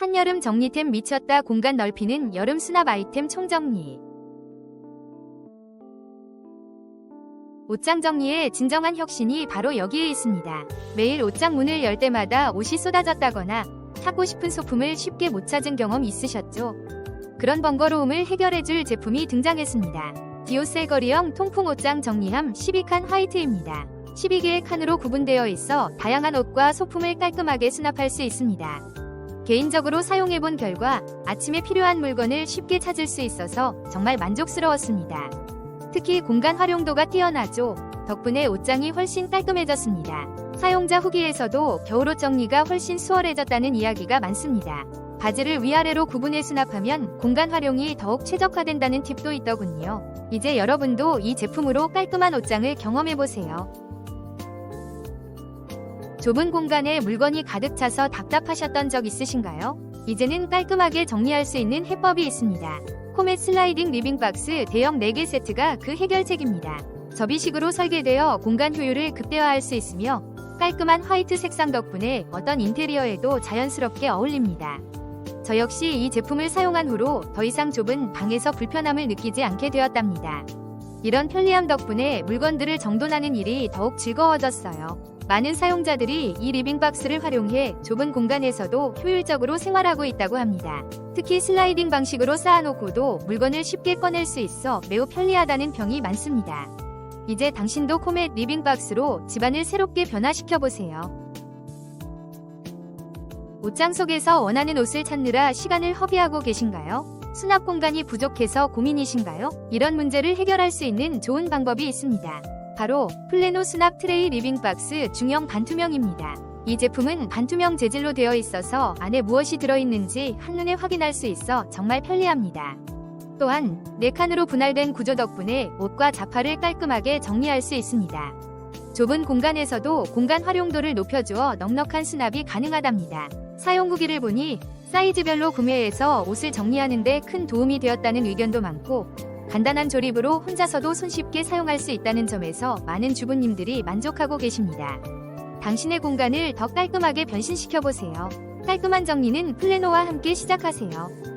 한여름 정리템 미쳤다 공간 넓히는 여름 수납 아이템 총정리. 옷장 정리의 진정한 혁신이 바로 여기에 있습니다. 매일 옷장 문을 열 때마다 옷이 쏟아졌다거나 찾고 싶은 소품을 쉽게 못 찾은 경험 있으셨죠? 그런 번거로움을 해결해줄 제품이 등장했습니다. 디오셀 거리형 통풍 옷장 정리함 12칸 화이트입니다. 12개의 칸으로 구분되어 있어 다양한 옷과 소품을 깔끔하게 수납할 수 있습니다. 개인적으로 사용해본 결과 아침에 필요한 물건을 쉽게 찾을 수 있어서 정말 만족스러웠습니다. 특히 공간 활용도가 뛰어나죠. 덕분에 옷장이 훨씬 깔끔해졌습니다. 사용자 후기에서도 겨울옷 정리가 훨씬 수월해졌다는 이야기가 많습니다. 바지를 위아래로 구분해 수납하면 공간 활용이 더욱 최적화된다는 팁도 있더군요. 이제 여러분도 이 제품으로 깔끔한 옷장을 경험해보세요. 좁은 공간에 물건이 가득 차서 답답하셨던 적 있으신가요? 이제는 깔끔하게 정리할 수 있는 해법이 있습니다. 코멧 슬라이딩 리빙박스 대형 4개 세트가 그 해결책입니다. 접이식으로 설계되어 공간 효율을 극대화할 수 있으며 깔끔한 화이트 색상 덕분에 어떤 인테리어에도 자연스럽게 어울립니다. 저 역시 이 제품을 사용한 후로 더 이상 좁은 방에서 불편함을 느끼지 않게 되었답니다. 이런 편리함 덕분에 물건들을 정돈하는 일이 더욱 즐거워졌어요. 많은 사용자들이 이 리빙박스를 활용해 좁은 공간에서도 효율적으로 생활하고 있다고 합니다. 특히 슬라이딩 방식으로 쌓아놓고도 물건을 쉽게 꺼낼 수 있어 매우 편리하다는 평이 많습니다. 이제 당신도 코멧 리빙박스로 집안을 새롭게 변화시켜보세요. 옷장 속에서 원하는 옷을 찾느라 시간을 허비하고 계신가요? 수납 공간이 부족해서 고민이신가요? 이런 문제를 해결할 수 있는 좋은 방법이 있습니다. 바로 플레노 수납 트레이 리빙 박스 중형 반투명입니다. 이 제품은 반투명 재질로 되어 있어서 안에 무엇이 들어있는지 한눈에 확인할 수 있어 정말 편리합니다. 또한 4칸으로 분할된 구조 덕분에 옷과 자파를 깔끔하게 정리할 수 있습니다. 좁은 공간에서도 공간 활용도를 높여주어 넉넉한 수납이 가능하답니다. 사용 후기를 보니 사이즈별로 구매해서 옷을 정리하는 데 큰 도움이 되었다는 의견도 많고 간단한 조립으로 혼자서도 손쉽게 사용할 수 있다는 점에서 많은 주부님들이 만족하고 계십니다. 당신의 공간을 더 깔끔하게 변신시켜보세요. 깔끔한 정리는 플래노와 함께 시작하세요.